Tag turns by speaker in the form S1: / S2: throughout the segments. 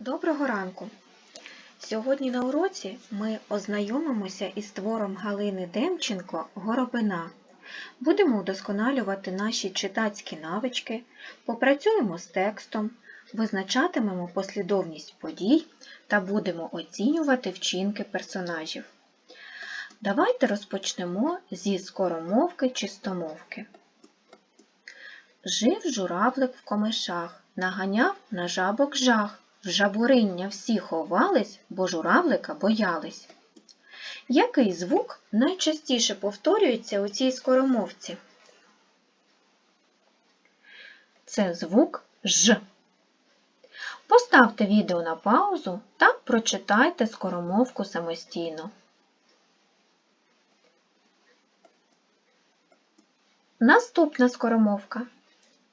S1: Доброго ранку! Сьогодні на уроці ми ознайомимося із твором Галини Демченко Горобина. Будемо удосконалювати наші читацькі навички, попрацюємо з текстом, визначатимемо послідовність подій та будемо оцінювати вчинки персонажів. Давайте розпочнемо зі скоромовки чистомовки. Жив журавлик в комишах, наганяв на жабок жах. Жабуриння всі ховались, бо журавлика боялись. Який звук найчастіше повторюється у цій скоромовці? Це звук Ж. Поставте відео на паузу та прочитайте скоромовку самостійно. Наступна скоромовка.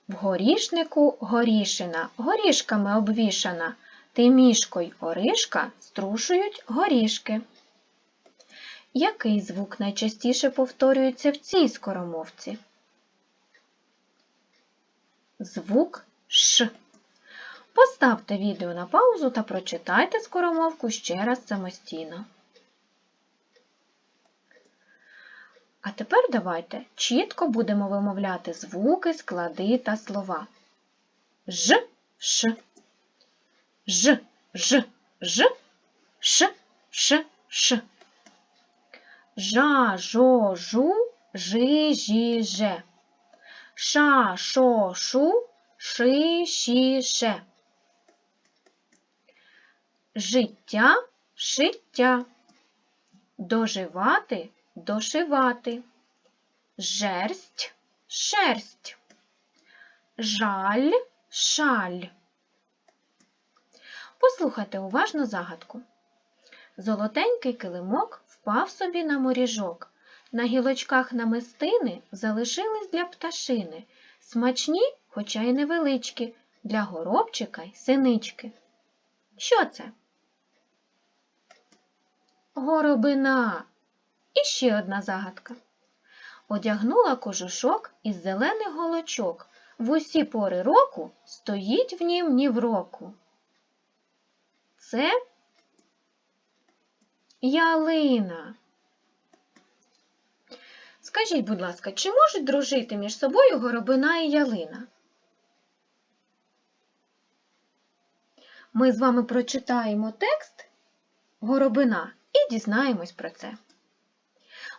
S1: В горішнику горішина, горішками обвішана, ти мішко й оришка струшують горішки. Який звук найчастіше повторюється в цій скоромовці? Звук Ш. Поставте відео на паузу та прочитайте скоромовку ще раз самостійно. А тепер давайте чітко будемо вимовляти звуки, склади та слова. Ж, ш, ж, ж, ж, ш, ш, ш. Жа, жо, жу, жи, жі, же. Ша, шо, шу, ши, ші, ше. Життя, шиття. Доживати, дошивати. Жерсть, шерсть. Жаль, шаль. Послухайте уважно загадку. Золотенький килимок впав собі на моріжок. На гілочках намистини залишились для пташини. Смачні, хоча й невеличкі, для горобчика й синички. Що це? Горобина. І ще одна загадка. Одягнула кожушок із зелених голочок. В усі пори року стоїть в нім ні в року. Це ялина. Скажіть, будь ласка, чи можуть дружити між собою горобина і ялина? Ми з вами прочитаємо текст горобина і дізнаємось про це.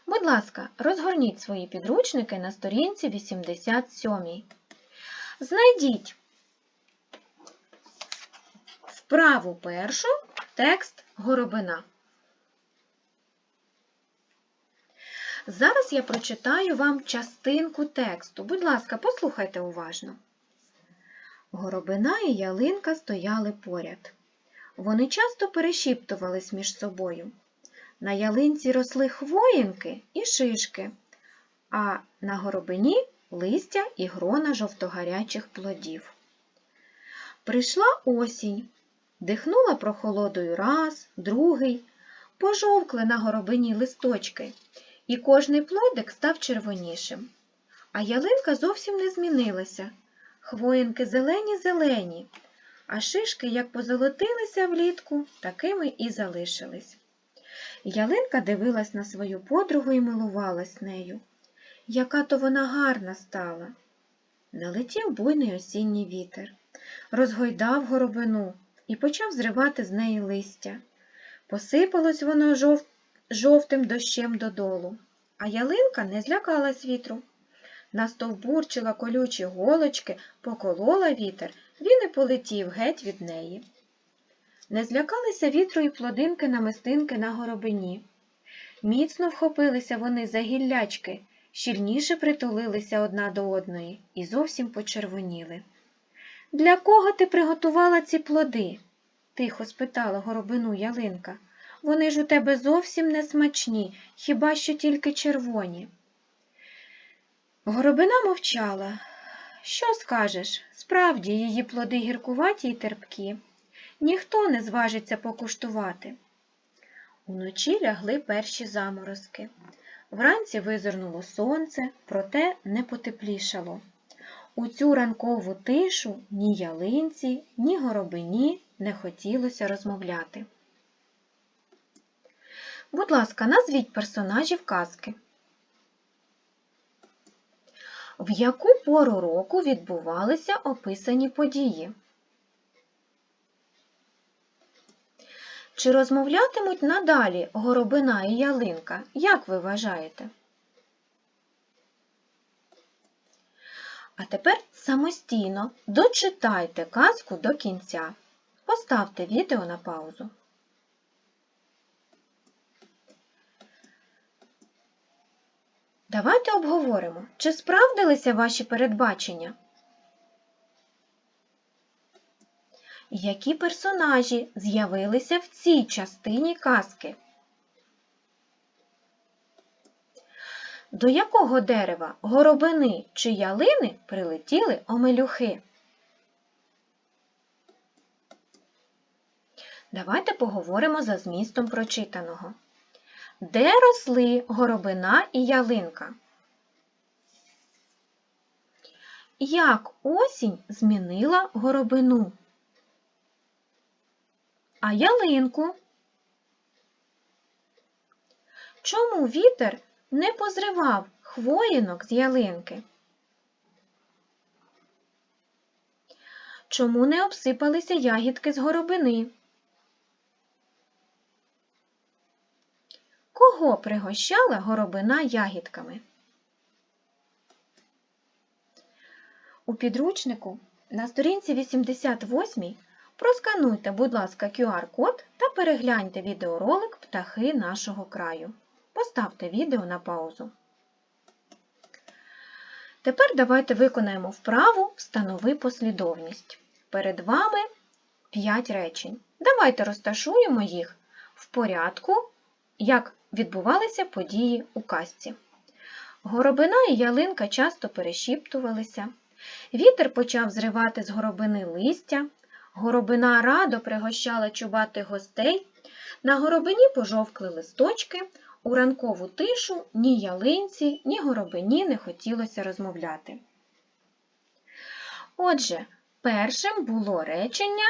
S1: Будь ласка, розгорніть свої підручники на сторінці 87. Знайдіть вправу першу текст горобина. Зараз я прочитаю вам частинку тексту. Будь ласка, послухайте уважно. Горобина і ялинка стояли поряд. Вони часто перешіптувались між собою. На ялинці росли хвоїнки і шишки, а на горобині листя і грона жовтогарячих плодів. Прийшла осінь, дихнула прохолодою раз, другий, пожовкли на горобині листочки, і кожний плодик став червонішим. А ялинка зовсім не змінилася. Хвоїнки зелені-зелені, а шишки, як позолотилися влітку, такими і залишились. Ялинка дивилась на свою подругу і милувалась нею. Яка то вона гарна стала. Налетів буйний осінній вітер, розгойдав горобину і почав зривати з неї листя. Посипалось воно жов... жовтим дощем додолу, а ялинка не злякалась вітру. Настовбурчила колючі голочки, поколола вітер, він і полетів геть від неї. Не злякалися вітру і плодинки намистинки на горобині. Міцно вхопилися вони за гіллячки, щільніше притулилися одна до одної і зовсім почервоніли. Для кого ти приготувала ці плоди? тихо спитала горобину ялинка. Вони ж у тебе зовсім не смачні, хіба що тільки червоні. Горобина мовчала. Що скажеш? Справді її плоди гіркуваті й терпкі. Ніхто не зважиться покуштувати. Уночі лягли перші заморозки. Вранці визирнуло сонце, проте не потеплішало. У цю ранкову тишу ні ялинці, ні горобині не хотілося розмовляти. Будь ласка, назвіть персонажів казки. В яку пору року відбувалися описані події? Чи розмовлятимуть надалі горобина і ялинка? Як ви вважаєте? А тепер самостійно дочитайте казку до кінця. Поставте відео на паузу. Давайте обговоримо, чи справдилися ваші передбачення? Які персонажі з'явилися в цій частині казки? До якого дерева горобини чи ялини прилетіли омелюхи? Давайте поговоримо за змістом прочитаного. Де росли горобина і ялинка? Як осінь змінила горобину? А ялинку? Чому вітер не позривав хвоїнок з ялинки? Чому не обсипалися ягідки з горобини? Кого пригощала горобина ягідками? У підручнику на сторінці 88 проскануйте, будь ласка, QR-код та перегляньте відеоролик Птахи нашого краю. Поставте відео на паузу. Тепер давайте виконаємо вправу Встанови послідовність. Перед вами 5 речень. Давайте розташуємо їх в порядку, як відбувалися події у казці. Горобина і ялинка часто перешіптувалися. Вітер почав зривати з горобини листя. Горобина радо пригощала чубатих гостей. На горобині пожовкли листочки. У ранкову тишу ні ялинці, ні горобині не хотілося розмовляти. Отже, першим було речення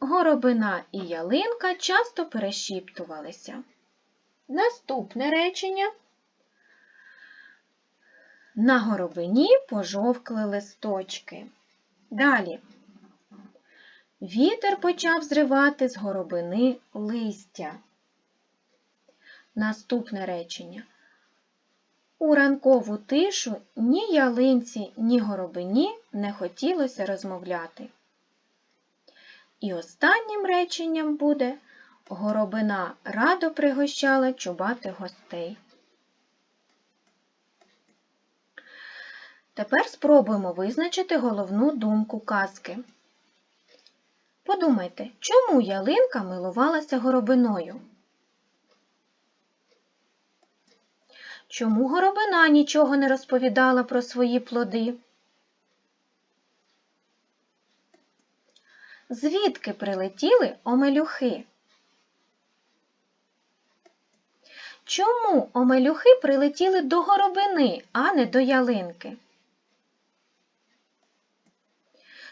S1: Горобина і ялинка часто перешіптувалися. Наступне речення На горобині пожовкли листочки. Далі. Вітер почав зривати з горобини листя. Наступне речення. У ранкову тишу ні ялинці, ні горобині не хотілося розмовляти. І останнім реченням буде Горобина радо пригощала чубатих гостей. Тепер спробуємо визначити головну думку казки. Подумайте, чому ялинка милувалася горобиною? Чому горобина нічого не розповідала про свої плоди? Звідки прилетіли омелюхи? Чому омелюхи прилетіли до горобини, а не до ялинки?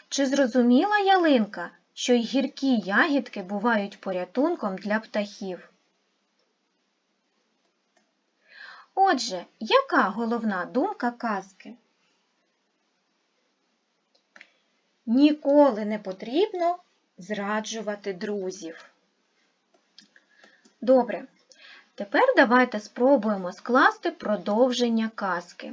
S1: Чи зрозуміла ялинка, що й гіркі ягідки бувають порятунком для птахів? Отже, яка головна думка казки? Ніколи не потрібно зраджувати друзів. Добре. Тепер давайте спробуємо скласти продовження казки.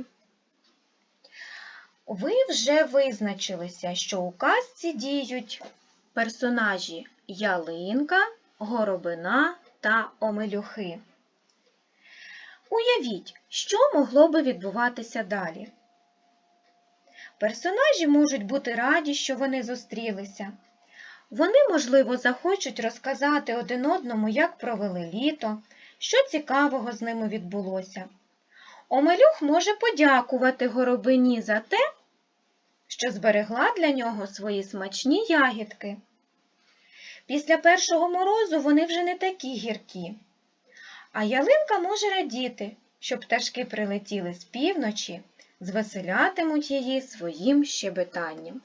S1: Ви вже визначилися, що у казці діють персонажі ялинка, горобина та омелюхи. Уявіть, що могло би відбуватися далі. Персонажі можуть бути раді, що вони зустрілися. Вони, можливо, захочуть розказати один одному, як провели літо, що цікавого з ними відбулося. Омелюх може подякувати горобині за те, що зберегла для нього свої смачні ягідки. Після першого морозу вони вже не такі гіркі. А ялинка може радіти, що пташки прилетіли з півночі звеселятимуть її своїм щебетанням.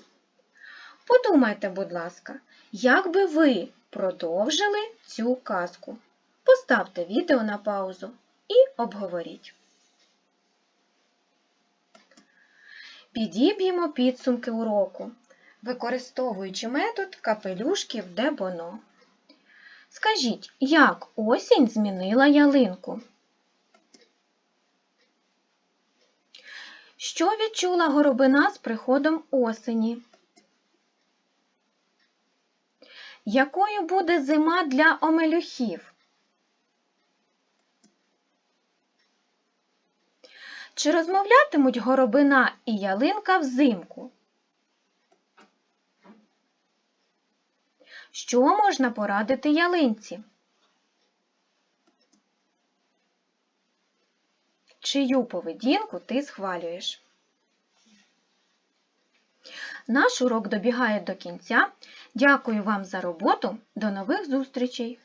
S1: Подумайте, будь ласка, як би ви продовжили цю казку? Поставте відео на паузу і обговоріть. Підіб'ємо підсумки уроку, використовуючи метод капелюшків де боно. Скажіть, як осінь змінила ялинку? Що відчула горобина з приходом осені? Якою буде зима для омелюхів? Чи розмовлятимуть горобина і ялинка взимку? Що можна порадити ялинці? Чию поведінку ти схвалюєш? Наш урок добігає до кінця. Дякую вам за роботу. До нових зустрічей!